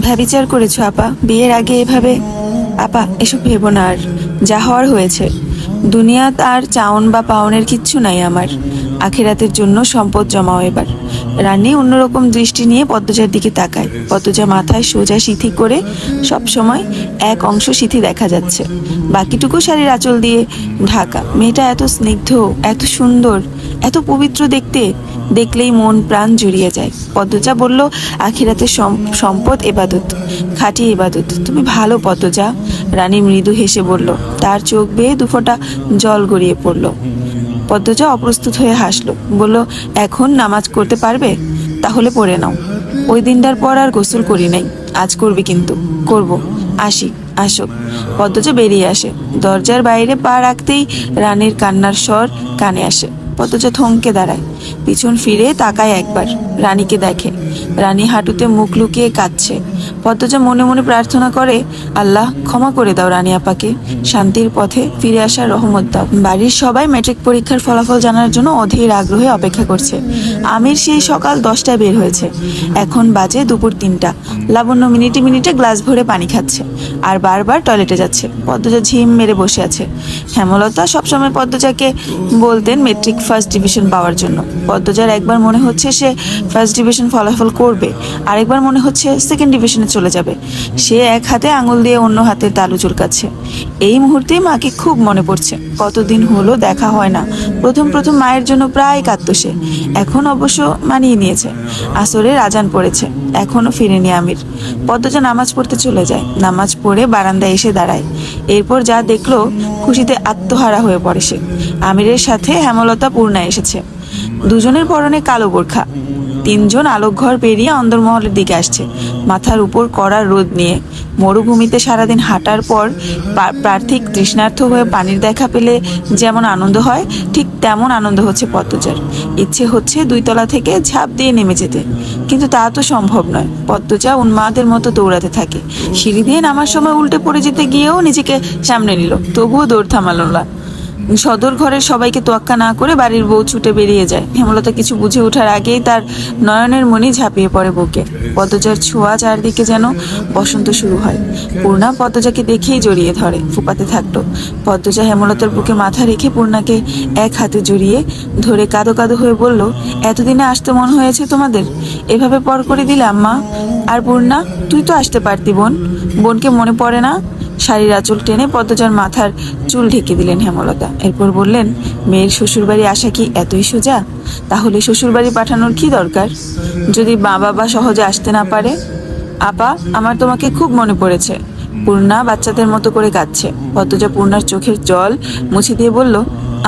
ভ্যাবিচার করেছ, আপা। বিয়ের আগে এভাবে আপা, এসব ভেবো না আর। যা হওয়ার হয়েছে। দুনিয়াত আর চাউন বা পাওনের কিচ্ছু নাই আমার। আখেরাতের জন্য সম্পদ জমাও এবার। রানী অন্যরকম দৃষ্টি নিয়ে পদ্মজার দিকে তাকায়। পদ্মজা মাথায় সোজা সিথি করে সব সময় এক অংশ সিথি দেখা যাচ্ছে। বাকিটুকু শাড়ির আঁচল দিয়ে ঢাকা। মেয়েটা এত স্নিগ্ধ, এত সুন্দর, এত পবিত্র দেখতে, দেখলেই মন প্রাণ জুড়িয়ে যায়। পদ্মজা বলল, আখিরাতে সম- সম্পদ এবাদত, খাঁটি এবাদত। তুমি ভালো পদ্মজা। রানী মৃদু হেসে বলল, তার চোখ বেয়ে দুফোঁটা জল গড়িয়ে পড়ল। পদ্মজা অপ্রস্তুত হয়ে হাসলো। বলল, এখন নামাজ করতে পারবে? তাহলে পড়ে নাও। ওই দিনটার পর আর গোসল করি নাই। আজ করবি কিন্তু। করব। আসি আসো পদ্মজা বেরিয়ে আসে। দরজার বাইরে পা রাখতেই রানীর কান্নার স্বর কানে আসে। পদ্মজা থমকে দাঁড়ায়। পিছন ফিরে তাকায় একবার, রানীকে দেখে। রানী হাঁটুতে মুখ লুকিয়ে কাঁদছে। পদ্মজা মনে মনে প্রার্থনা করে, আল্লাহ, ক্ষমা করে দাও রানী আপাকে। শান্তির পথে ফিরে আসার রহমত দাও। বাড়ির সবাই ম্যাট্রিক পরীক্ষার ফলাফল জানার জন্য অধীর আগ্রহে অপেক্ষা করছে। আমির সেই সকাল দশটায় বের হয়েছে। এখন বাজে দুপুর তিনটা। লাবণ্য মিনিটে মিনিটে গ্লাস ভরে পানি খাচ্ছে আর বারবার টয়লেটে যাচ্ছে। পদ্মজা ঝিম মেরে বসে আছে। হেমলতা সবসময় পদ্মজাকে বলতেন মেট্রিক ফার্স্ট ডিভিশন পাওয়ার জন্য। পদ্মজার একবার মনে হচ্ছে সে ফার্স্ট ডিভিশন ফলাফল করবে, আরেকবার মনে হচ্ছে সেকেন্ড ডিভিশনে চলে যাবে। সে এক হাতে আঙুল দিয়ে অন্য হাতে তালু চুলকাচ্ছে। এই মুহূর্তে মাকে খুব মনে পড়ছে, কতদিন হলো দেখা হয় না। প্রথম প্রথম মায়ের জন্য প্রায় কাঁদতো সে, এখন অবশ্য মানিয়ে নিয়েছে। আসরে রাজান পড়েছে এখনও ফিরেনি আমির। পদ্মজা নামাজ পড়তে চলে যায়, নামাজ পড়ে বারান্দায় এসে দাঁড়ায়। এরপর যা দেখল খুশিতে আত্মহারা হয়ে পড়ে সে। আমিরের সাথে হেমলতা পূর্ণা এসেছে। দুজনের পরনে কালো বোরখা। তিনজন আলোকঘর পেরিয়ে অন্দরমহলের দিকে আসছে। মাথার উপর কড়া রোদ নিয়ে। মরুভূমিতে সারাদিন হাঁটার পর পা- পার্থিক তৃষ্ণার্থ হয়ে পানির দেখা পেলে যেমন আনন্দ হয়, ঠিক তেমন আনন্দ হচ্ছে পদ্মচার ইচ্ছে হচ্ছে দুই তলা থেকে ঝাঁপ দিয়ে নেমে যেতে। কিন্তু তা তো সম্ভব নয়। পদ্মজা উন্মাদের মতো দৌড়াতে থাকে। সিঁড়ি দিয়ে নামার সময় উল্টে পড়ে যেতে গিয়েও নিজেকে সামনে নিল। তবুও দৌড় থামালো না। সদর ঘরের সবাইকে তোয়াক্কা না করে বাড়ির বউ ছুটে বেরিয়ে যায়। হেমলতা কিছু বুঝে ওঠার আগেই তার নয়নের মনি ঝাঁপিয়ে পড়ে বুকে পদ্মজার ছোঁয়া চারদিকে যেন বসন্ত শুরু হয়। পূর্ণা পদ্মজাকে দেখেই জড়িয়ে ধরে, ফুপাতে থাকল পদ্মজা হেমলতার বুকে মাথা রেখে পূর্ণাকে এক হাতে জড়িয়ে ধরে কাদো কাদো হয়ে বলল, এতদিনে আসতে মন হয়েছে তোমাদের? এভাবে পর করে দিলাম মা। আর পূর্ণা, তুই তো আসতে পারতি বোন। বোনকে মনে পড়ে না? শাড়ির আঁচল টেনে পদ্মজার মাথার চুল ঢেকে দিলেন হেমলতা। এরপর বললেন, মেয়ের শ্বশুরবাড়ি আসা কি এতই সোজা? তাহলে শ্বশুরবাড়ি পাঠানোর কি দরকার? যদি মা বাবা সহজে আসতে না পারে? আপা, আমার তোমাকে খুব মনে পড়েছে। পূর্ণা বাচ্চাদের মতো করে কাঁদছে। পদ্মজা পূর্ণার চোখের জল মুছে দিয়ে বলল,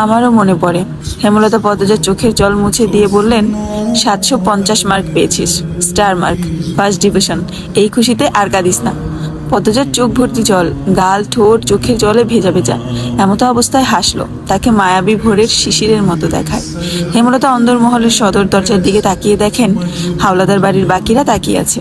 আমারও মনে পড়ে। হেমলতা পদ্মজার চোখের জল মুছে দিয়ে বললেন, সাতশো পঞ্চাশ মার্ক পেয়েছিস, স্টার মার্ক, ফার্স্ট ডিভিশন। এই খুশিতে আর কাঁদিস না। পদ্মজার চোখ ভর্তি জল, গাল, ঠোঁট, চোখের জলে ভেজা ভেজা। এমতো অবস্থায় হাসলো, তাকে মায়াবী ভোরের শিশিরের মতো দেখায়। হেমলতা অন্দরমহলের সদর দরজার দিকে তাকিয়ে দেখেন হাওলাদার বাড়ির বাকিরা তাকিয়ে আছে।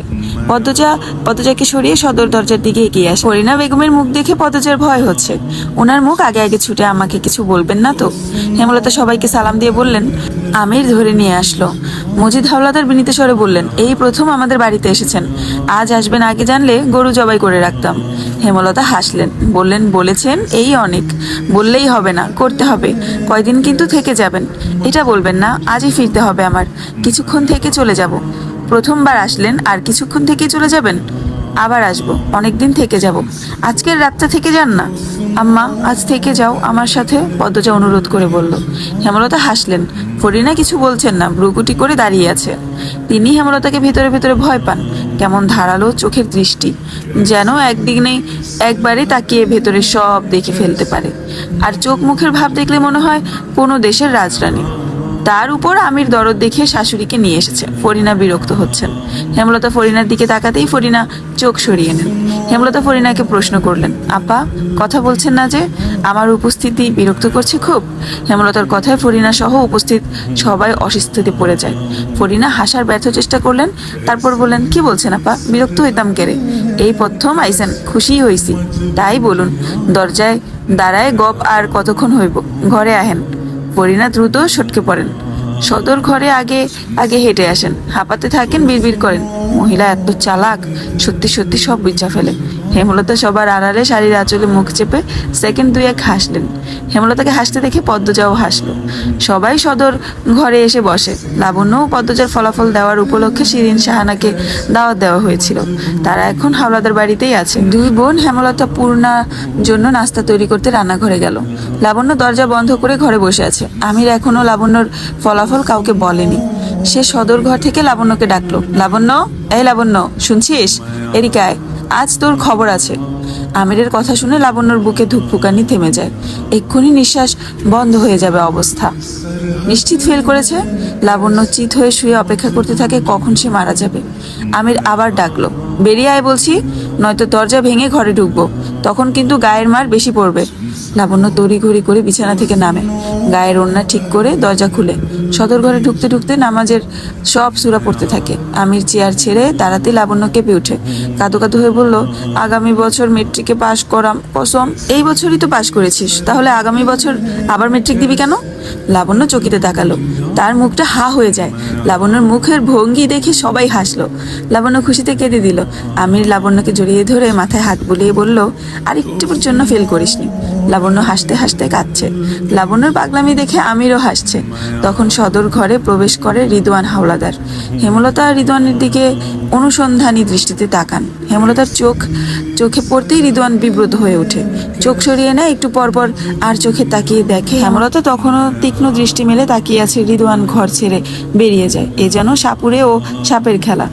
পদ্মজা, পদ্মজাকে সরিয়ে সদর দরজার দিকে এগিয়ে আসে। করিনা বেগমের মুখ দেখে পদ্মজার ভয় হচ্ছে। ওনার মুখ আগে আগে ছুটে আমাকে কিছু বলবেন না তো? হেমলতা সবাইকে সালাম দিয়ে বললেন, আমির ধরে নিয়ে আসলো। মজিদ হাওলাদার বিনীত স্বরে বললেন, এই প্রথম আমাদের বাড়িতে এসেছেন। আজ আসবেন আগে জানলে গরু জবাই করে রাখতাম। হেমলতা হাসলেন, বললেন, বলেছেন, এই অনেক। বললেই হবে না, করতে হবে। কয়দিন কিন্তু থেকে যাবেন। এটা বলবেন না, আজই ফিরতে হবে আমার। কিছুক্ষণ থেকে চলে যাব। প্রথমবার আসলেন, আর কিছুক্ষণ থেকে চলে যাবেন? আবার আসব, অনেকদিন থেকে যাব। আজকের রাতটা থেকে যান না? আম্মা, আজ থেকে যাও, আমার সাথে, পদ্মজা অনুরোধ করে বলল। হেমলতা হাসলেন, ফরিনা কিছু বলছেন না, ভ্রুকুটি করে দাঁড়িয়ে আছে। তিনি হেমলতাকে ভেতরে ভেতরে ভয় পান, কেমন ধারালো চোখের দৃষ্টি, যেন একদিনে একবারে তাকিয়ে ভেতরে সব দেখে ফেলতে পারে। আর চোখ মুখের ভাব দেখলে মনে হয় কোনো দেশের রাজরানী। তার উপর আমির দরদ দেখে শাশুড়িকে নিয়ে এসেছে। ফরিনা বিরক্ত হচ্ছেন। হেমলতা ফরিনার দিকে তাকাতেই ফরিনা চোখ সরিয়ে নেন। হেমলতা ফরিনাকে প্রশ্ন করলেন, আপা, কথা বলছেন না যে আমার উপস্থিতি বিরক্ত করছে খুব? হেমলতার কথায় ফরিনা সহ উপস্থিত সবাই অসুস্থতে পড়ে যায়। ফরিনা হাসার ব্যর্থ চেষ্টা করলেন, তারপর বললেন, কি বলছেন আপা? বিরক্ত হইতাম কেড়ে এই প্রথম আইসেন খুশি হইছি। তাই বলুন, দরজায় দাঁড়ায় গপ আর কতক্ষণ হইব? ঘরে আহেন। ফরিনা দ্রুত সটকে পড়েন। সদর ঘরে আগে আগে হেঁটে আসেন। হাঁপাতে থাকেন বিড়বিড় করেন। মহিলা এত চালাক, সত্যি সত্যি সব বিচা ফেলে। হেমলতা সবার আড়ালে শাড়ির আঁচলে মুখ চেপে সেকেন্ড দুই এক হাসলেন। হেমলতাকে হাসতে দেখে পদ্মজাও হাসলো। সবাই সদর ঘরে এসে বসে। লাবণ্য ও পদ্মজার ফলাফল দেওয়ার উপলক্ষে শিরিন সাহানাকে দাওয়াত দেওয়া হয়েছিল। তারা এখন হাওলাদার বাড়িতেই আছে। দুই বোন হেমলতা পূর্ণা জন্য নাস্তা তৈরি করতে রান্নাঘরে গেল। লাবণ্য দরজা বন্ধ করে ঘরে বসে আছে। আমির এখনও লাবণ্যর ফলাফল কাউকে বলেনি। সে সদর ঘর থেকে লাবণ্যকে ডাকলো। লাবণ্য? এই লাবণ্য, শুনছিস? এরিকায়, আজ তোর খবর আছে। আমিরের কথা শুনে লাবণ্যর বুকে ধুকপুকানি থেমে যায়। এক্ষুনি নিঃশ্বাস বন্ধ হয়ে যাবে অবস্থা। নিশ্চিত ফিল করেছে? লাবণ্য চিত হয়ে শুয়ে অপেক্ষা করতে থাকে কখন সে মারা যাবে। আমির আবার ডাকলো, বেরিয়ে আয় বলছি। নয়তো দরজা ভেঙে ঘরে ঢুকবো। তখন কিন্তু গায়ের মার বেশি পড়বে। লাবণ্য তড়িঘড়ি করে বিছানা থেকে নামে। গায়ের ওড়না ঠিক করে দরজা খুলে। সদর ঘরে ঢুকতে ঢুকতে নামাজের সব সুরা পড়তে থাকে। আমির চেয়ার ছেড়ে তাড়াতে লাবণ্য কেঁপে ওঠে। কাদো কাদো হয়ে বলল, আগামী বছর মেট্রিকে পাশ করাম, কসম, এই বছরই তো পাশ করেছিস। তাহলে আগামী বছর আবার মেট্রিক দিবি কেন? লাবণ্য চকিতে তাকালো। তার মুখটা হা হয়ে যায়। লাবণ্যর মুখের ভঙ্গি দেখে সবাই হাসলো। লাবণ্য খুশিতে কেঁদে দিল। আমির লাবণ্যকে জড়িয়ে ধরে মাথায় হাত বুলিয়ে বলল আর একটুর জন্য ফেল করিসনি। লাবণ্য হাসতে হাসতে কাঁদছে। লাবণ্যর পাগলামি দেখে আমিরও হাসছে। তখন সদর ঘরে প্রবেশ করে রিদওয়ান হাওলাদার। হেমলতা রিদওয়ানের দিকে অনুসন্ধানী দৃষ্টিতে তাকান। হেমলতার চোখ, চোখে পড়তেই রিদওয়ান বিব্রত হয়ে ওঠে। চোখ সরিয়ে নেয়, একটু পরপর আর চোখে তাকিয়ে দেখে। হেমলতা তখনও তীক্ষ্ণ দৃষ্টি মেলে তাকিয়ে আছে রিদওয়ান ঘর ছেড়ে বেরিয়ে যায়। এ যেন সাপুরে ও সাপের খেলা।